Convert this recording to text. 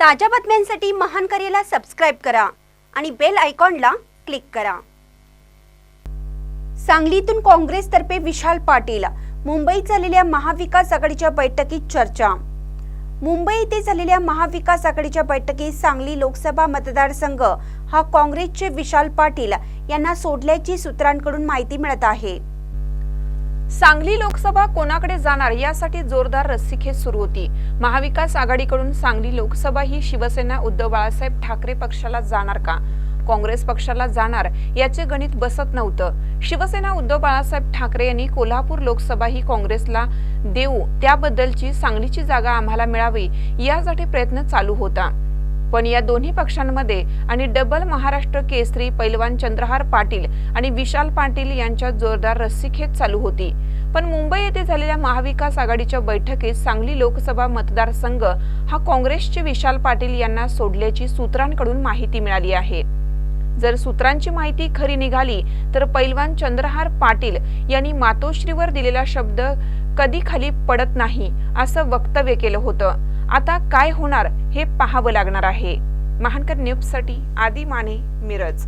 ताज्या बातम्यांसाठी महान करेला सबस्क्राईब करा आणि बेल आयकॉनला क्लिक करा. सांगलीतून काँग्रेसतर्फे विशाल पाटील मुंबईत झालेल्या महाविकास आघाडीच्या बैठकीत चर्चा. मुंबई येथे झालेल्या महाविकास आघाडीच्या बैठकीत सांगली लोकसभा मतदारसंघ हा काँग्रेसचे विशाल पाटील यांना सोडल्याची सूत्रांकडून माहिती मिळत आहे. सांगली लोकसभा कोणाकडे जाणार यासाठी जोरदार रस्सीखेच सुरू होती. महाविकास आघाडीकडून सांगली लोकसभा ही शिवसेना उद्धव बाळासाहेब ठाकरे पक्षाला जाणार का? काँग्रेस पक्षाला जाणार याचे गणित बसत नव्हतं. शिवसेना उद्धव बाळासाहेब ठाकरे यांनी कोल्हापूर लोकसभा ही काँग्रेसला देऊ त्याबद्दलची सांगलीची जागा आम्हाला मिळावी यासाठी प्रयत्न चालू होता. पण या दोन्ही पक्षांमध्ये आणि डबल महाराष्ट्र केसरी पैलवान चंद्रहार पाटील आणि विशाल पाटील यांच्या जोरदार रस्सीखेच चालू होती. पण मुंबई येथे झालेल्या महाविकास आघाडीच्या बैठकीत सांगली लोकसभा मतदारसंघ हा काँग्रेसचे विशाल पाटील यांना सोडल्याची सूत्रांकडून माहिती मिळाली आहे. जर सूत्रांची माहिती खरी निघाली तर पैलवान चंद्रहार पाटील यांनी मातोश्रीवर दिलेला शब्द कधी खाली पडत नाही असं वक्तव्य केलं होतं. आता काय होणार हे पाहावं लागणार आहे. महानकर न्यूजसाठी आदी माने मिरज.